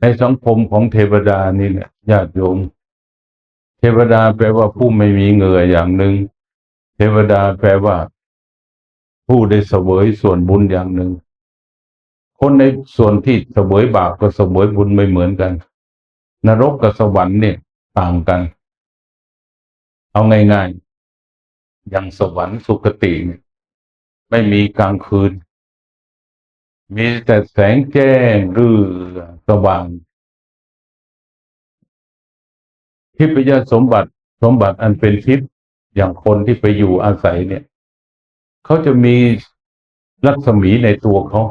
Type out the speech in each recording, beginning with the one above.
ในสังคมของเทวดานี่เนี่ยญาติโยม เทวดาแปลว่าผู้ไม่มีเหงื่ออย่างหนึ่ง เทวดาแปลว่า ผู้ได้เสวยส่วนบุญอย่างหนึ่ง คนในส่วนที่เสวยบาปกับเสวยบุญไม่เหมือนกัน นรกกับสวรรค์เนี่ยต่างกัน เอาง่ายๆอย่างสวรรค์สุคติเนี่ยไม่มีกลางคืน มีแต่แสงแจ้งหรือสว่างทิพยสมบัติสมบัติอันเป็นทิพย์อย่างคนที่ไปอยู่อาศัยเนี่ย เขาจะมีรัศมีในตัวเขา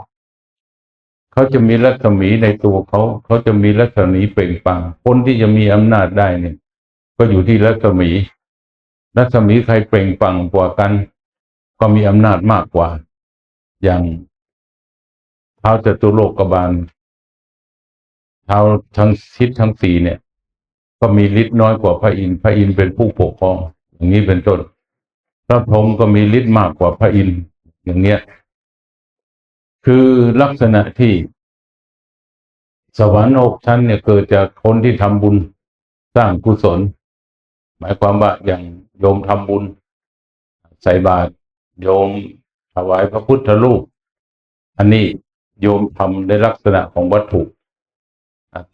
เขาจะมีรัศมีในตัวเขา เขาจะมีรัศมีเปล่งปลังคนที่จะมีอำนาจได้เนี่ย ก็อยู่ที่รัศมี รัศมีใครเปล่งปลังกว่ากัน ก็มีอำนาจมากกว่า อย่าง ท้าจตุโลกบาลเท้าทั้งทิศทั้งสี่เนี่ย ก็มีฤทธิ์น้อยกว่าพระอินทร์พระอินทร์เป็นผู้ปกครอง อย่างนี้เป็นต้น พระพรหมก็มีฤทธิ์มากกว่าพระอินทร์อย่างเนี้ย คือลักษณะที่ สวรรค์หกชั้นเนี่ยเกิดจากคนที่ทำบุญสร้างกุศล หมายความว่าอย่างโยมทำบุญ ใส่บาตรโยมถวายพระพุทธรูปอันนี้ โยมทำในลักษณะของวัตถุ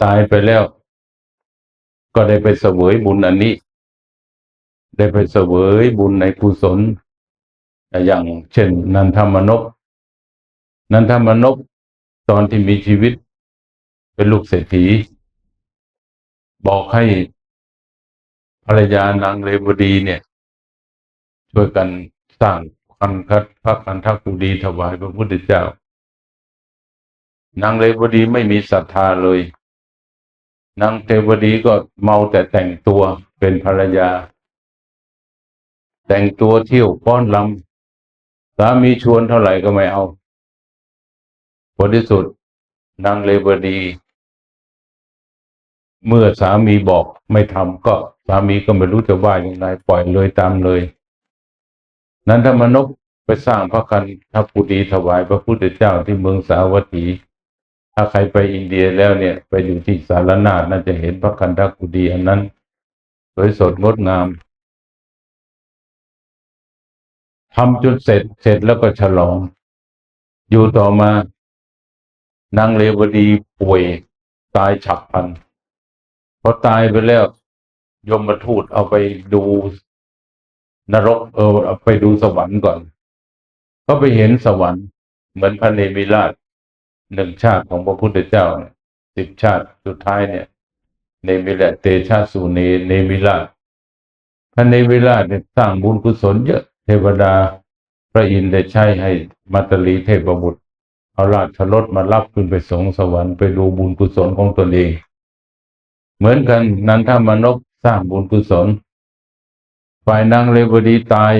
ตายไปแล้ว ก็ได้ไปเสวยบุญอันนี้ ได้ไปเสวยบุญในกุศล อย่างเช่น นันทมนพนันทมนพตอนที่มีชีวิต เป็นลูกเศรษฐี บอกให้ภรรยานางเรวดีเนี่ย ช่วยกันสร้างคันคัดพระคันทักกุดีถวายพระพุทธเจ้า นางเรวดีไม่มีศรัทธาเลย นางเทวดีก็เมาแต่แต่งตัวเป็นภรรยา แต่งตัวเที่ยวป้อนลำสามีชวนเท่าไหร่ก็ไม่เอาผลที่สุดนางเลวดี เมื่อสามีบอกไม่ทำก็สามีก็ไม่รู้จะว่ายังไงปล่อยเลยตามเลย นั้นธรรมนกไปสร้างพระคันทัพปุดีถวายพระพุทธเจ้าที่เมืองสาวัตถี ถ้าใครไปอินเดียแล้วเนี่ย ไปอยู่ที่สารนาฏน่าจะเห็นพระคันทัพปุดีอันนั้น สวยสดงดงามทำจนเสร็จเสร็จแล้วก็ฉลอง อยู่ต่อมานางเลวดีป่วยตายฉับพลันพอตายไปแล้วยมมาทูตเอาไปดูนรกเออเอาไปดูสวรรค์ก่อน ก็ไปเห็นสวรรค์เหมือนพระเนมิราช หนึ่งชาติของพระพุทธเจ้าเนี่ยสิบชาติสุดท้ายเนี่ยเนมิราเตชะสุเนเนมิราพระเนมิราเนี่ยสร้างบุญกุศลเยอะเทวดาพระอินทร์ได้ใช้ให้มัตลีเทพบุตรเอาราชรถมารับขึ้นไปสงสวรรค์ไปดูบุญกุศลของตนเอง เหมือนกันนันทมนกสร้างบุญกุศลฝ่ายนางเลวดีตาย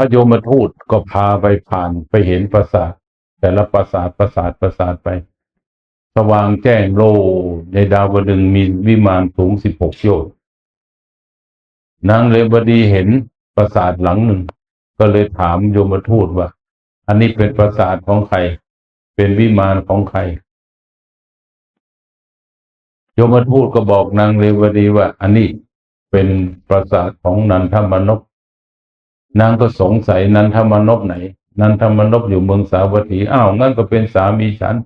ระโยมทูตก็พาไปผ่านไปเห็นปราสาทแต่ละปราสาทปราสาทปราสาทไป สว่างแจ้งโลในดาวดึงมีวิมานสูงสิบหกโยชน์นางเลวดีเห็นปราสาทหลังหนึ่ง ก็เลยถามโยมทูตว่า อันนี้เป็นปราสาทของใคร เป็นวิมานของใคร โยมทูตก็บอกนางเรวดีว่า อันนี้เป็นปราสาทของนันทมนพ นางก็สงสัยนันทมนพไหน นันทมนพอยู่เมืองสาวัตถีอ้าวงั้นก็เป็นสามีฉัน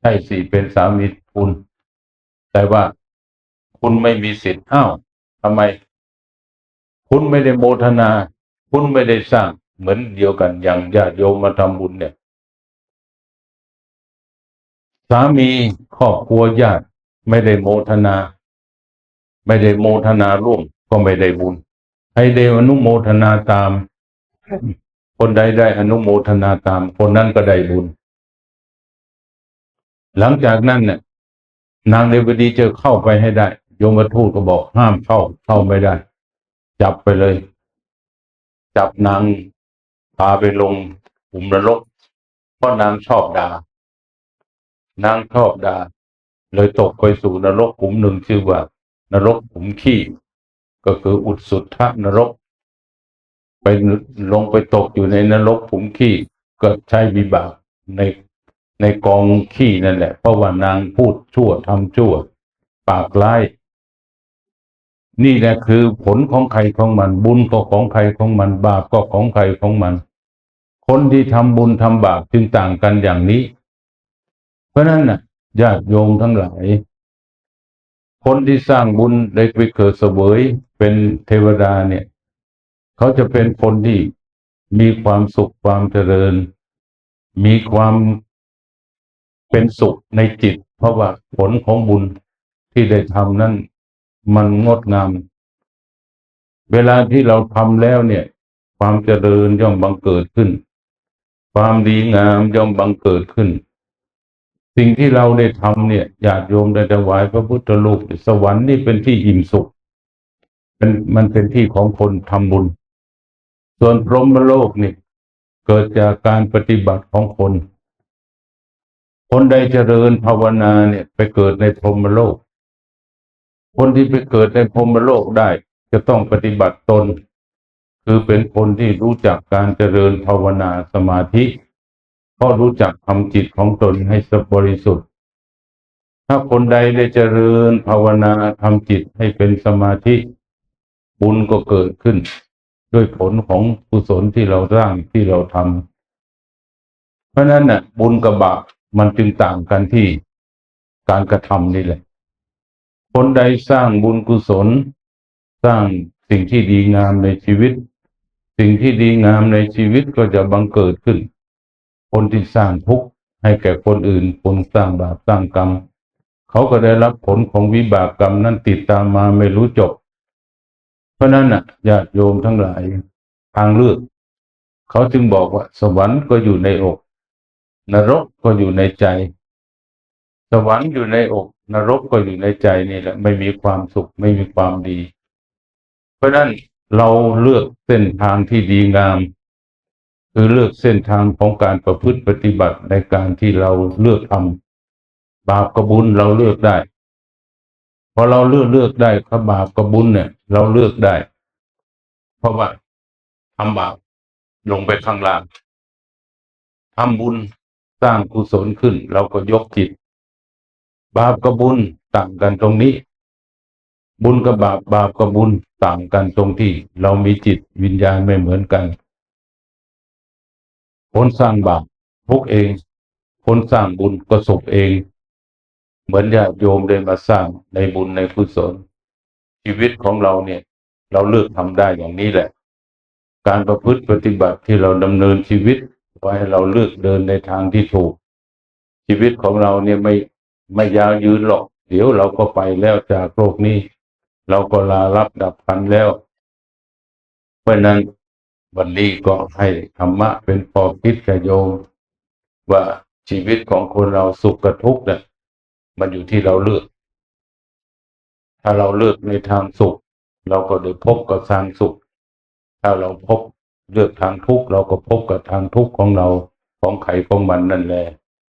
ใช่สิเป็นสามีคุณ แต่ว่าคุณไม่มีสิทธิ์อ้าวทำไม คุณไม่ได้โมทนา คุณไม่ได้สร้าง เหมือนเดียวกันอย่างญาติโยมมาทำบุญเนี่ย สามีครอบครัวญาติไม่ได้โมทนา ไม่ได้โมทนาร่วมก็ไม่ได้บุญ ให้ได้อนุโมทนาตาม คนใดได้อนุโมทนาตาม คนนั้นก็ได้บุญ หลังจากนั้นเนี่ยนางเรวดีจะเข้าไปให้ได้ โยมทูตก็บอกห้ามเข้าเข้าไม่ได้ จับไปเลย จับนางพาไปลงหุมนรกเพราะนางชอบด่านางชอบด่าเลยตกไปสู่นรกขุมหนึ่งชื่อว่านรกขุมขี้ ก็คืออุดสุทธนรก ไปลงไปตกอยู่ในนรกขุมขี้ก็ใช้วิบากในในกองขี้นั่นแหละ เพราะว่านางพูดชั่วทำชั่ว ปากร้าย นี่แหละคือผลของใครของมัน บุญก็ของใครของมัน บาปก็ของใครของมัน คนที่ทำบุญทำบาปจึงต่างกันอย่างนี้ เพราะนั้นน่ะญาติโยมทั้งหลาย คนที่สร้างบุญได้ไปเกิดเสวย เป็นเทวดาเนี่ย เขาจะเป็นคนที่มีความสุขความเจริญ มีความเป็นสุขในจิต เพราะว่าผลของบุญที่ได้ทำนั้นมันงดงาม เวลาที่เราทำแล้วเนี่ย ความเจริญย่อมบังเกิดขึ้น ความดีงามย่อมบังเกิดขึ้น สิ่งที่เราได้ทำเนี่ยญาติโยมได้ถวายพระพุทธรูปสวรรค์นี่เป็นที่อิ่มสุข มันเป็นที่ของคนทำบุญ ส่วนพรหมโลกนี่เกิดจากการปฏิบัติของคน คนใดเจริญภาวนาเนี่ยไปเกิดในพรหมโลก คนที่ไปเกิดในพรหมโลกได้ จะต้องปฏิบัติตน คือเป็นคนที่รู้จักการเจริญภาวนาสมาธิเพราะรู้จักทำจิตของตนให้สบริสุทธิ์ ถ้าคนใดได้เจริญภาวนาทำจิตให้เป็นสมาธิ บุญก็เกิดขึ้น ด้วยผลของกุศลที่เราสร้างที่เราทำเพราะฉะนั้นน่ะ บุญกับบาปมันจึงต่างกันที่การกระทำนี่แหละ คนใดสร้างบุญกุศล สร้างสิ่งที่ดีงามในชีวิต สิ่งที่ดีงามในชีวิตก็จะบังเกิดขึ้น คนที่สร้างทุกข์ให้แก่คนอื่น คนสร้างบาปสร้างกรรม เขาก็ได้รับผลของวิบากกรรมนั้นติดตามมาไม่รู้จบ ราะนั้นน่ะญาติโยมทั้งหลายทางเลือก เขาจึงบอกว่า สวรรค์ก็อยู่ในอก นรกก็อยู่ในใจ สวรรค์อยู่ในอก นรกก็อยู่ในใจนี่แหละ ไม่มีความสุขไม่มีความดี เพราะนั้นเราเลือกเส้นทางที่ดีงาม คือเลือกเส้นทางของการประพฤติปฏิบัติในการที่เราเลือกทำบาปกับบุญเราเลือกได้ พอเราเลือกเลือกได้ขบาปกับบุญเนี่ย เราเลือกได้ เพราะว่าทำบาปลงไปข้างล่างทำบุญสร้างกุศลขึ้น เราก็ยกจิต บาปกับบุญต่างกันตรงนี้ บุญกับบาปบาปกับบุญต่างกันตรงที่ เรามีจิตวิญญาณไม่เหมือนกันคนสร้างบาปทุกข์เองคนสร้างบุญก็สุขเอง เหมือนญาติโยมได้มาสร้างในบุญในกุศลชีวิตของเราเนี่ย เราเลือกทำได้อย่างนี้แหละ การประพฤติปฏิบัติที่เราดำเนินชีวิตไว้เราเลือกเดินในทางที่ถูก ชีวิตของเราเนี่ยไม่ไม่ยาวยืนหรอก เดี๋ยวเราก็ไปแล้วจากโลกนี้ เราก็ลารับดับพันแล้ว เพราะนั้นวันนี้ก็ให้ธรรมะเป็นพอคิดกับโยมว่าชีวิตของคนเราสุขกับทุกข์เนี่ย มันอยู่ที่เราเลือก ถ้าเราเลือกในทางสุข เราก็ได้พบกับทางสุข ถ้าเราพบเลือกทางทุกข์เราก็พบกับทางทุกข์ของเราของไขของมันนั่นแหละ